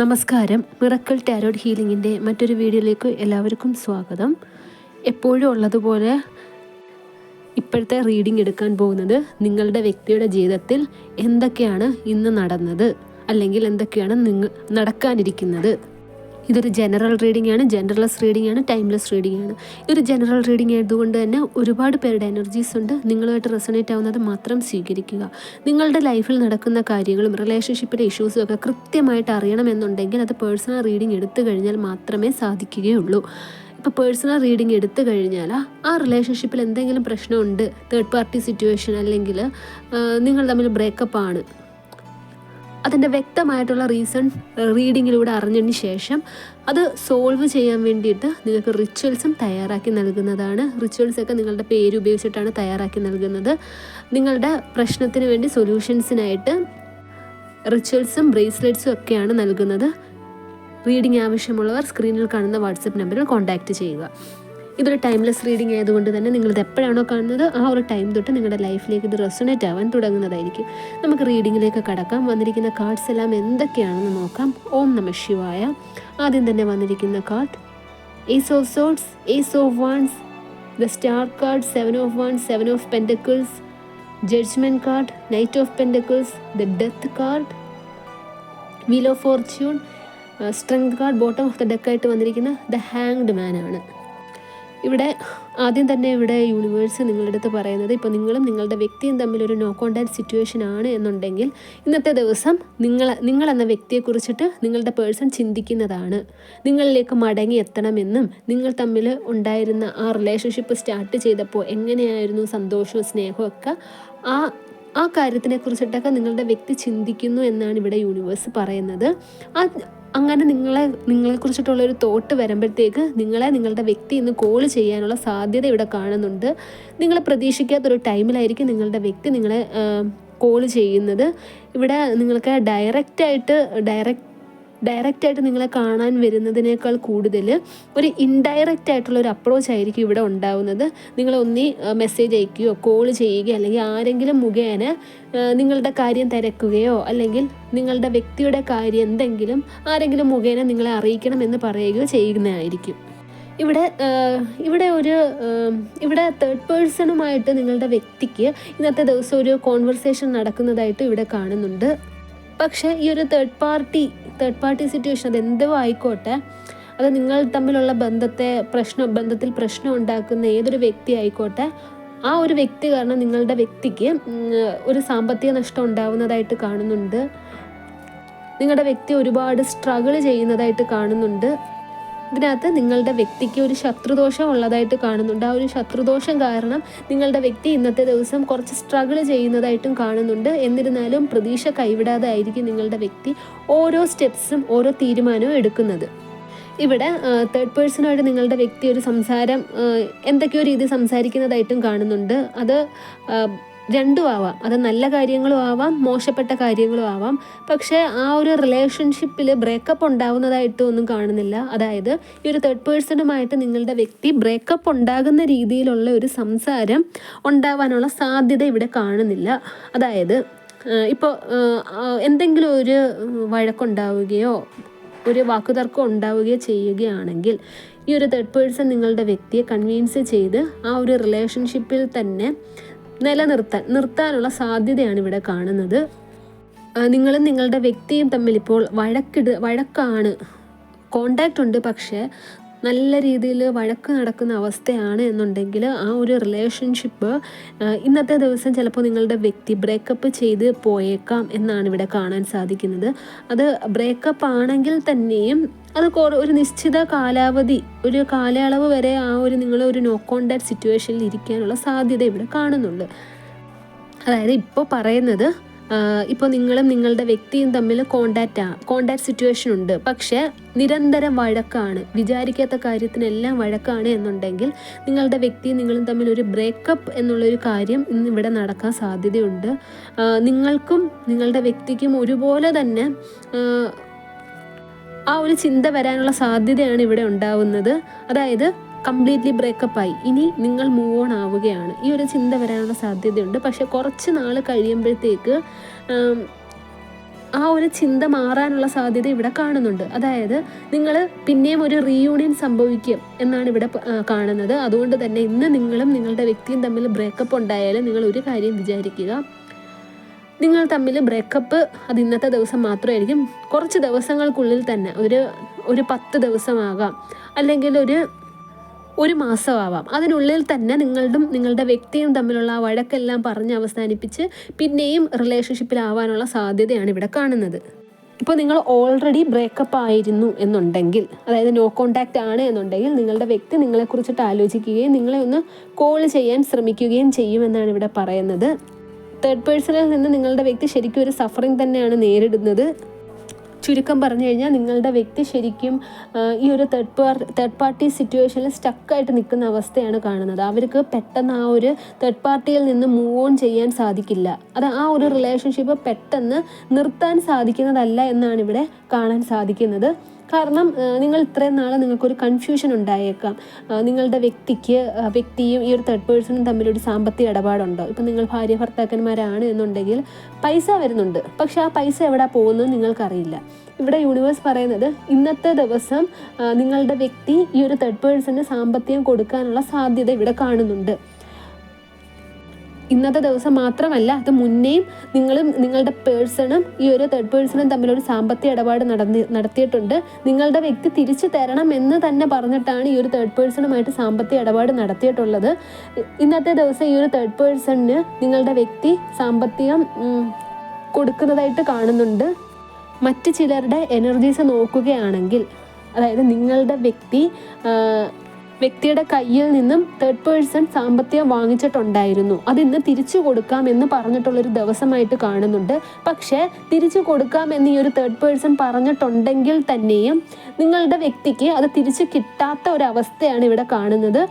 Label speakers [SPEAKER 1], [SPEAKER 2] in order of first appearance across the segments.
[SPEAKER 1] നമസ്കാരം. Miracle tarot ഹീലിംഗിന്റെ മറ്റൊരു വീഡിയോയിലേക്ക് എല്ലാവർക്കും സ്വാഗതം. എപ്പോഴും ഉള്ളതുപോലെ ഇപ്പോഴത്തെ റീഡിംഗ് എടുക്കാൻ പോകുന്നത് നിങ്ങളുടെ വ്യക്തിയുടെ ജീവിതത്തിൽ എന്തൊക്കെയാണ് ഇന്ന് നടന്നത്? അല്ലെങ്കിൽ എന്തൊക്കെയാണ് നിങ്ങൾ നടക്കാനിരിക്കുന്നത്? ഇതൊരു ജനറൽ റീഡിംഗ് ആണ് ജനറൽസ് റീഡിംഗ് ആണ് ടൈംലെസ് റീഡിംഗ് ആണ്. ഇതൊരു ജനറൽ റീഡിംഗ് ആയതുകൊണ്ട് തന്നെ ഒരുപാട് പേരുടെ എനർജീസ് ഉണ്ട്. നിങ്ങളുമായിട്ട് റെസണേറ്റ് ആവുന്നത് മാത്രം സ്വീകരിക്കുക. നിങ്ങളുടെ ലൈഫിൽ നടക്കുന്ന കാര്യങ്ങളും റിലേഷൻഷിപ്പിലെ ഇഷ്യൂസും ഒക്കെ കൃത്യമായിട്ട് അറിയണമെന്നുണ്ടെങ്കിൽ അത് പേഴ്സണൽ റീഡിംഗ് എടുത്തു കഴിഞ്ഞാൽ മാത്രമേ സാധിക്കുകയുള്ളൂ. ഇപ്പോൾ പേഴ്സണൽ റീഡിംഗ് എടുത്തു കഴിഞ്ഞാൽ ആ റിലേഷൻഷിപ്പിൽ എന്തെങ്കിലും പ്രശ്നമുണ്ട് തേർഡ് പാർട്ടി സിറ്റുവേഷൻ അല്ലെങ്കിൽ നിങ്ങൾ തമ്മിൽ ബ്രേക്കപ്പ് ആണ്. അതിന്റെ വ്യക്തമായിട്ടുള്ള റീസൺ റീഡിങ്ങിലൂടെ അറിഞ്ഞതിന് ശേഷം അത് സോൾവ് ചെയ്യാൻ വേണ്ടിയിട്ട് നിങ്ങൾക്ക് റിച്വൽസും തയ്യാറാക്കി നൽകുന്നതാണ്. റിച്വൽസൊക്കെ നിങ്ങളുടെ പേര് ഉപയോഗിച്ചിട്ടാണ് തയ്യാറാക്കി നൽകുന്നത്. നിങ്ങളുടെ പ്രശ്നത്തിന് വേണ്ടി സൊല്യൂഷൻസിനായിട്ട് റിച്വൽസും ബ്രേസ്ലെറ്റ്സും ഒക്കെയാണ് നൽകുന്നത്. റീഡിംഗ് ആവശ്യമുള്ളവർ സ്ക്രീനിൽ കാണുന്ന വാട്സപ്പ് നമ്പറിൽ കോൺടാക്റ്റ് ചെയ്യുക. ഇതൊരു ടൈംലെസ് റീഡിംഗ് ആയതുകൊണ്ട് തന്നെ നിങ്ങളിത് എപ്പോഴാണോ കാണുന്നത് ആ ഒരു ടൈം തൊട്ട് നിങ്ങളുടെ ലൈഫിലേക്ക് ഇത് റെസണേറ്റ് ആവാൻ തുടങ്ങുന്നതായിരിക്കും. നമുക്ക് റീഡിങ്ങിലേക്ക് കടക്കാം. വന്നിരിക്കുന്ന കാർഡ്സ് എല്ലാം എന്തൊക്കെയാണെന്ന് നോക്കാം. ഓം നമ ശിവായ. ആദ്യം തന്നെ വന്നിരിക്കുന്ന card ace of swords ace of wands the star card seven of wands seven of pentacles judgement card knight of pentacles the death card wheel of fortune strength card bottom of the ഡെക്കായിട്ട് വന്നിരിക്കുന്ന the hanged man ആണ്. ഇവിടെ ആദ്യം തന്നെ ഇവിടെ universe നിങ്ങളുടെ അടുത്ത് പറയുന്നത് ഇപ്പോൾ നിങ്ങളും നിങ്ങളുടെ വ്യക്തിയും തമ്മിൽ ഒരു നോ കോണ്ടാക്ട് സിറ്റുവേഷൻ ആണ് എന്നുണ്ടെങ്കിൽ ഇന്നത്തെ ദിവസം നിങ്ങൾ നിങ്ങളെന്ന വ്യക്തിയെക്കുറിച്ചിട്ട് നിങ്ങളുടെ പേഴ്സൺ ചിന്തിക്കുന്നതാണ്. നിങ്ങളിലേക്ക് മടങ്ങി എത്തണമെന്നും നിങ്ങൾ തമ്മിൽ ഉണ്ടായിരുന്ന ആ റിലേഷൻഷിപ്പ് സ്റ്റാർട്ട് ചെയ്തപ്പോൾ എങ്ങനെയായിരുന്നു സന്തോഷവും സ്നേഹവും ഒക്കെ ആ ആ കാര്യത്തിനെ കുറിച്ചിട്ടൊക്കെ നിങ്ങളുടെ വ്യക്തി ചിന്തിക്കുന്നു എന്നാണ് ഇവിടെ യൂണിവേഴ്സ് പറയുന്നത്. ആ അങ്ങനെ നിങ്ങളെ നിങ്ങളെക്കുറിച്ചിട്ടുള്ള ഒരു തോട്ട് വരുമ്പോഴത്തേക്ക് നിങ്ങളെ നിങ്ങളുടെ വ്യക്തി ഇന്ന് കോൾ ചെയ്യാനുള്ള സാധ്യത ഇവിടെ കാണുന്നുണ്ട്. നിങ്ങൾ പ്രതീക്ഷിക്കാത്തൊരു ടൈമിലായിരിക്കും നിങ്ങളുടെ വ്യക്തി നിങ്ങളെ കോൾ ചെയ്യുന്നത്. ഇവിടെ നിങ്ങൾക്ക് ഡയറക്റ്റായിട്ട് ഡയറക്റ്റ് ഡയറക്റ്റായിട്ട് നിങ്ങളെ കാണാൻ വരുന്നതിനേക്കാൾ കൂടുതൽ ഒരു ഇൻഡയറക്റ്റ് ആയിട്ടുള്ള ഒരു അപ്രോച്ച് ആയിരിക്കും ഇവിടെ ഉണ്ടാവുന്നത്. നിങ്ങൾ ഒന്നി മെസ്സേജ് അയക്കുകയോ കോൾ ചെയ്യുകയോ അല്ലെങ്കിൽ ആരെങ്കിലും മുഖേന നിങ്ങളുടെ കാര്യം തിരക്കുകയോ അല്ലെങ്കിൽ നിങ്ങളുടെ വ്യക്തിയുടെ കാര്യം എന്തെങ്കിലും ആരെങ്കിലും മുഖേന നിങ്ങളെ അറിയിക്കണം എന്ന് പറയുകയോ ചെയ്യുന്നതായിരിക്കും. ഇവിടെ ഇവിടെ ഒരു ഇവിടെ തേർഡ് പേഴ്സണുമായിട്ട് നിങ്ങളുടെ വ്യക്തിക്ക് ഇന്നത്തെ ദിവസം ഒരു കോൺവെർസേഷൻ നടക്കുന്നതായിട്ട് ഇവിടെ കാണുന്നുണ്ട്. പക്ഷേ ഈ ഒരു third party third party situation അത് എന്തോ ആയിക്കോട്ടെ അത് നിങ്ങൾ തമ്മിലുള്ള ബന്ധത്തെ പ്രശ്നം ബന്ധത്തിൽ പ്രശ്നം ഉണ്ടാക്കുന്ന ഏതൊരു വ്യക്തി ആയിക്കോട്ടെ ആ ഒരു വ്യക്തി കാരണം നിങ്ങളുടെ വ്യക്തിക്ക് ഒരു സാമ്പത്തിക നഷ്ടം ഉണ്ടാവുന്നതായിട്ട് കാണുന്നുണ്ട്. നിങ്ങളുടെ വ്യക്തി ഒരുപാട് സ്ട്രഗിൾ ചെയ്യുന്നതായിട്ട് കാണുന്നുണ്ട്. ഇതിനകത്ത് നിങ്ങളുടെ വ്യക്തിക്ക് ഒരു ശത്രുദോഷം ഉള്ളതായിട്ട് കാണുന്നുണ്ട്. ആ ഒരു ശത്രുദോഷം കാരണം നിങ്ങളുടെ വ്യക്തി ഇന്നത്തെ ദിവസം കുറച്ച് സ്ട്രഗിൾ ചെയ്യുന്നതായിട്ടും കാണുന്നുണ്ട്. എന്നിരുന്നാലും പ്രതീക്ഷ കൈവിടാതെ ആയിരിക്കും നിങ്ങളുടെ വ്യക്തി ഓരോ സ്റ്റെപ്സും ഓരോ തീരുമാനവും എടുക്കുന്നത്. ഇവിടെ തേർഡ് പേഴ്സണായിട്ട് നിങ്ങളുടെ വ്യക്തി ഒരു സംസാരം എന്തൊക്കെയോ രീതി സംസാരിക്കുന്നതായിട്ടും കാണുന്നുണ്ട്. അത് രണ്ടും ആവാം. അത് നല്ല കാര്യങ്ങളും ആവാം മോശപ്പെട്ട കാര്യങ്ങളും ആവാം. പക്ഷേ ആ ഒരു റിലേഷൻഷിപ്പിൽ ബ്രേക്കപ്പ് ഉണ്ടാകുന്നതായിട്ട് ഒന്നും കാണുന്നില്ല. അതായത് ഈ ഒരു തേർഡ് പേഴ്സണുമായിട്ട് നിങ്ങളുടെ വ്യക്തി ബ്രേക്കപ്പ് ഉണ്ടാകുന്ന രീതിയിലുള്ള ഒരു സംസാരം ഉണ്ടാവാനുള്ള സാധ്യത ഇവിടെ കാണുന്നില്ല. അതായത് ഇപ്പോൾ എന്തെങ്കിലും ഒരു വഴക്കുണ്ടാവുകയോ ഒരു വാക്കുതർക്കം ഉണ്ടാവുകയോ ചെയ്യുകയാണെങ്കിൽ ഈ ഒരു തേർഡ് പേഴ്സൺ നിങ്ങളുടെ വ്യക്തിയെ കൺവീൻസ് ചെയ്ത് ആ ഒരു റിലേഷൻഷിപ്പിൽ തന്നെ നിലനിർത്താൻ നിർത്താനുള്ള സാധ്യതയാണ് ഇവിടെ കാണുന്നത്. നിങ്ങളും നിങ്ങളുടെ വ്യക്തിയും തമ്മിൽ ഇപ്പോൾ വഴക്കിട് വഴക്കാണ്. കോണ്ടാക്റ്റ് ഉണ്ട് പക്ഷേ നല്ല രീതിയിൽ വഴക്ക് നടക്കുന്ന അവസ്ഥയാണ് എന്നുണ്ടെങ്കിൽ ആ ഒരു റിലേഷൻഷിപ്പ് ഇന്നത്തെ ദിവസം ചിലപ്പോൾ നിങ്ങളുടെ വ്യക്തി ബ്രേക്കപ്പ് ചെയ്ത് പോയേക്കാം എന്നാണ് ഇവിടെ കാണാൻ സാധിക്കുന്നത്. അത് ബ്രേക്കപ്പ് ആണെങ്കിൽ തന്നെയും അത് ഒരു നിശ്ചിത കാലാവധി ഒരു കാലയളവ് വരെ ആ ഒരു നിങ്ങൾ ഒരു നോ കോണ്ടാക്ട് സിറ്റുവേഷനിൽ ഇരിക്കാനുള്ള സാധ്യത ഇവിടെ കാണുന്നുണ്ട്. അതായത് ഇപ്പോൾ പറയുന്നത് ഇപ്പോൾ നിങ്ങളും നിങ്ങളുടെ വ്യക്തിയും തമ്മിൽ കോണ്ടാക്റ്റ് കോണ്ടാക്ട് സിറ്റുവേഷൻ ഉണ്ട്. പക്ഷെ നിരന്തരം വഴക്കാണ്. വിചാരിക്കാത്ത കാര്യത്തിനെല്ലാം വഴക്കാണ് എന്നുണ്ടെങ്കിൽ നിങ്ങളുടെ വ്യക്തിയും നിങ്ങളും തമ്മിൽ ഒരു ബ്രേക്കപ്പ് എന്നുള്ളൊരു കാര്യം ഇന്ന് ഇവിടെ നടക്കാൻ സാധ്യതയുണ്ട്. നിങ്ങൾക്കും നിങ്ങളുടെ വ്യക്തിക്കും ഒരുപോലെ തന്നെ ആ ഒരു ചിന്ത വരാനുള്ള സാധ്യതയാണ് ഇവിടെ ഉണ്ടാവുന്നത്. അതായത് കംപ്ലീറ്റ്ലി ബ്രേക്കപ്പ് ആയി. ഇനി നിങ്ങൾ മൂവ് ഓൺ ആവുകയാണ്. ഈ ഒരു ചിന്ത വരാനുള്ള സാധ്യതയുണ്ട്. പക്ഷെ കുറച്ച് നാൾ കഴിയുമ്പോഴത്തേക്ക് ആ ഒരു ചിന്ത മാറാനുള്ള സാധ്യത ഇവിടെ കാണുന്നുണ്ട്. അതായത് നിങ്ങൾ പിന്നെയും ഒരു റീയൂണിയൻ സംഭവിക്കും എന്നാണ് ഇവിടെ കാണുന്നത്. അതുകൊണ്ട് തന്നെ ഇന്ന് നിങ്ങളും നിങ്ങളുടെ വ്യക്തിയും തമ്മിൽ ബ്രേക്കപ്പ് ഉണ്ടായാലും നിങ്ങൾ ഒരു കാര്യം വിചാരിക്കുക. നിങ്ങൾ തമ്മിൽ ബ്രേക്കപ്പ് അത് ഇന്നത്തെ ദിവസം മാത്രമായിരിക്കും. കുറച്ച് ദിവസങ്ങൾക്കുള്ളിൽ തന്നെ ഒരു ഒരു പത്ത് ദിവസമാകാം. അല്ലെങ്കിൽ ഒരു ഒരു മാസമാവാം. അതിനുള്ളിൽ തന്നെ നിങ്ങളുടെയും നിങ്ങളുടെ വ്യക്തിയും തമ്മിലുള്ള ആ വഴക്കെല്ലാം പറഞ്ഞ് അവസാനിപ്പിച്ച് പിന്നെയും റിലേഷൻഷിപ്പിലാവാനുള്ള സാധ്യതയാണ് ഇവിടെ കാണുന്നത്. ഇപ്പോൾ നിങ്ങൾ ഓൾറെഡി ബ്രേക്കപ്പ് ആയിരുന്നു എന്നുണ്ടെങ്കിൽ അതായത് നോ കോണ്ടാക്റ്റ് ആണ് എന്നുണ്ടെങ്കിൽ നിങ്ങളുടെ വ്യക്തി നിങ്ങളെക്കുറിച്ചിട്ട് ആലോചിക്കുകയും നിങ്ങളെ ഒന്ന് കോൾ ചെയ്യാൻ ശ്രമിക്കുകയും ചെയ്യുമെന്നാണ് ഇവിടെ പറയുന്നത്. തേർഡ് പേഴ്സണിൽ നിന്ന് നിങ്ങളുടെ വ്യക്തി ശരിക്കും ഒരു സഫറിങ് തന്നെയാണ് നേരിടുന്നത്. ചുരുക്കം പറഞ്ഞു കഴിഞ്ഞാൽ നിങ്ങളുടെ വ്യക്തി ശരിക്കും ഈ ഒരു തേർഡ് പാർട്ടി തേർഡ് പാർട്ടി സിറ്റുവേഷനിൽ സ്റ്റക്കായിട്ട് നിൽക്കുന്ന അവസ്ഥയാണ് കാണുന്നത്. അവർക്ക് പെട്ടെന്ന് ആ ഒരു തേർഡ് പാർട്ടിയിൽ നിന്ന് മൂവ് ഓൺ ചെയ്യാൻ സാധിക്കില്ല. അത് ആ ഒരു റിലേഷൻഷിപ്പ് പെട്ടെന്ന് നിർത്താൻ സാധിക്കുന്നതല്ല എന്നാണ് ഇവിടെ കാണാൻ സാധിക്കുന്നത്. കാരണം നിങ്ങൾ ഇത്രയും നാളെ നിങ്ങൾക്കൊരു കൺഫ്യൂഷൻ ഉണ്ടായേക്കാം. നിങ്ങളുടെ വ്യക്തിക്ക് വ്യക്തിയും ഈ ഒരു തേർഡ് പേഴ്സണും തമ്മിലൊരു സാമ്പത്തിക ഇടപാടുണ്ടോ? ഇപ്പം നിങ്ങൾ ഭാര്യ ഭർത്താക്കന്മാരാണ് എന്നുണ്ടെങ്കിൽ പൈസ വരുന്നുണ്ട്. പക്ഷെ ആ പൈസ എവിടെ പോകുന്നത് നിങ്ങൾക്കറിയില്ല. ഇവിടെ യൂണിവേഴ്സ് പറയുന്നത് ഇന്നത്തെ ദിവസം നിങ്ങളുടെ വ്യക്തി ഈ ഒരു തേർഡ് പേഴ്സണിന് സാമ്പത്തികം കൊടുക്കാനുള്ള സാധ്യത ഇവിടെ കാണുന്നുണ്ട്. ഇന്നത്തെ ദിവസം മാത്രമല്ല അത് മുന്നേയും നിങ്ങളും നിങ്ങളുടെ പേഴ്സണും ഈ ഒരു തേർഡ് പേഴ്സണും തമ്മിലൊരു സാമ്പത്തിക ഇടപാട് നടന്നി നടത്തിയിട്ടുണ്ട്. നിങ്ങളുടെ വ്യക്തി തിരിച്ചു തരണം എന്ന് തന്നെ പറഞ്ഞിട്ടാണ് ഈ ഒരു തേർഡ് പേഴ്സണുമായിട്ട് സാമ്പത്തിക ഇടപാട് നടത്തിയിട്ടുള്ളത്. ഇന്നത്തെ ദിവസം ഈ ഒരു തേർഡ് പേഴ്സണിന് നിങ്ങളുടെ വ്യക്തി സാമ്പത്തികം കൊടുക്കുന്നതായിട്ട് കാണുന്നുണ്ട്. മറ്റ് ചിലരുടെ എനർജീസ് നോക്കുകയാണെങ്കിൽ അതായത് നിങ്ങളുടെ വ്യക്തി വ്യക്തിയുടെ കയ്യിൽ നിന്നും തേർഡ് പേഴ്സൺ സാമ്പത്തികം വാങ്ങിച്ചിട്ടുണ്ടായിരുന്നു. അത് ഇന്ന് തിരിച്ചു കൊടുക്കാം എന്ന് പറഞ്ഞിട്ടുള്ളൊരു ദിവസമായിട്ട് കാണുന്നുണ്ട്. പക്ഷേ തിരിച്ചു കൊടുക്കാം എന്ന് ഈ ഒരു തേർഡ് പേഴ്സൺ പറഞ്ഞിട്ടുണ്ടെങ്കിൽ തന്നെയും നിങ്ങളുടെ വ്യക്തിക്ക് അത് തിരിച്ചു കിട്ടാത്ത ഒരു അവസ്ഥയാണ് ഇവിടെ കാണുന്നത്.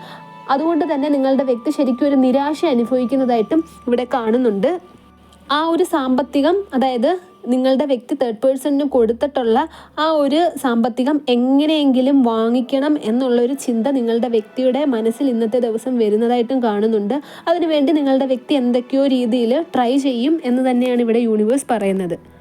[SPEAKER 1] അതുകൊണ്ട് തന്നെ നിങ്ങളുടെ വ്യക്തി ശരിക്കും ഒരു നിരാശ അനുഭവിക്കുന്നതായിട്ടും ഇവിടെ കാണുന്നുണ്ട്. ആ ഒരു സാമ്പത്തികം അതായത് നിങ്ങളുടെ വ്യക്തി തേർഡ് പേഴ്സണിന് കൊടുത്തിട്ടുള്ള ആ ഒരു സാമ്പത്തികം എങ്ങനെയെങ്കിലും വാങ്ങിക്കണം എന്നുള്ളൊരു ചിന്ത നിങ്ങളുടെ വ്യക്തിയുടെ മനസ്സിൽ ഇന്നത്തെ ദിവസം വരുന്നതായിട്ടും കാണുന്നുണ്ട്. അതിനുവേണ്ടി നിങ്ങളുടെ വ്യക്തി എന്തൊക്കെയോ രീതിയിൽ ട്രൈ ചെയ്യും എന്ന് തന്നെയാണ് ഇവിടെ യൂണിവേഴ്സ് പറയുന്നത്.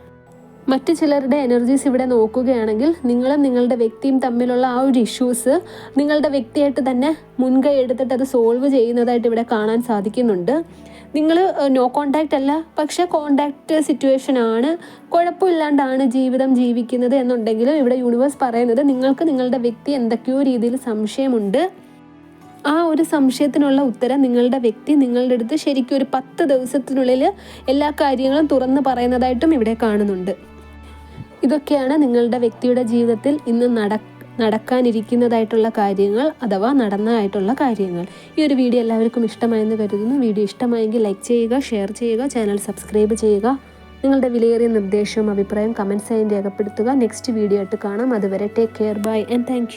[SPEAKER 1] മറ്റു ചിലരുടെ എനർജീസ് ഇവിടെ നോക്കുകയാണെങ്കിൽ നിങ്ങളും നിങ്ങളുടെ വ്യക്തിയും തമ്മിലുള്ള ആ ഒരു ഇഷ്യൂസ് നിങ്ങളുടെ വ്യക്തിയായിട്ട് തന്നെ മുൻകൈ എടുത്തിട്ട് അത് സോൾവ് ചെയ്യുന്നതായിട്ട് ഇവിടെ കാണാൻ സാധിക്കുന്നുണ്ട്. നിങ്ങൾ നോ കോണ്ടാക്റ്റ് അല്ല പക്ഷെ കോണ്ടാക്റ്റ് സിറ്റുവേഷൻ ആണ്. കുഴപ്പമില്ലാണ്ടാണ് ജീവിതം ജീവിക്കുന്നത് എന്നുണ്ടെങ്കിലും ഇവിടെ യൂണിവേഴ്സ് പറയുന്നത് നിങ്ങൾക്ക് നിങ്ങളുടെ വ്യക്തി എന്തൊക്കെയോ രീതിയിൽ സംശയമുണ്ട്. ആ ഒരു സംശയത്തിനുള്ള ഉത്തരം നിങ്ങളുടെ വ്യക്തി നിങ്ങളുടെ അടുത്ത് ശരിക്കും ഒരു പത്ത് ദിവസത്തിനുള്ളിൽ എല്ലാ കാര്യങ്ങളും തുറന്ന് പറയുന്നതായിട്ടും ഇവിടെ കാണുന്നുണ്ട്. ഇതൊക്കെയാണ് നിങ്ങളുടെ വ്യക്തിയുടെ ജീവിതത്തിൽ ഇന്ന് നട നടക്കാനിരിക്കുന്നതായിട്ടുള്ള കാര്യങ്ങൾ അഥവാ നടന്നതായിട്ടുള്ള കാര്യങ്ങൾ. ഈ ഒരു വീഡിയോ എല്ലാവർക്കും ഇഷ്ടമായെന്ന് കരുതുന്നു. വീഡിയോ ഇഷ്ടമായെങ്കിൽ ലൈക്ക് ചെയ്യുക ഷെയർ ചെയ്യുക ചാനൽ സബ്സ്ക്രൈബ് ചെയ്യുക. നിങ്ങളുടെ വിലയേറിയ നിർദ്ദേശവും അഭിപ്രായം ആയി രേഖപ്പെടുത്തുക. നെക്സ്റ്റ് വീഡിയോ ആയിട്ട് കാണാം. അതുവരെ take care. Bye. And thank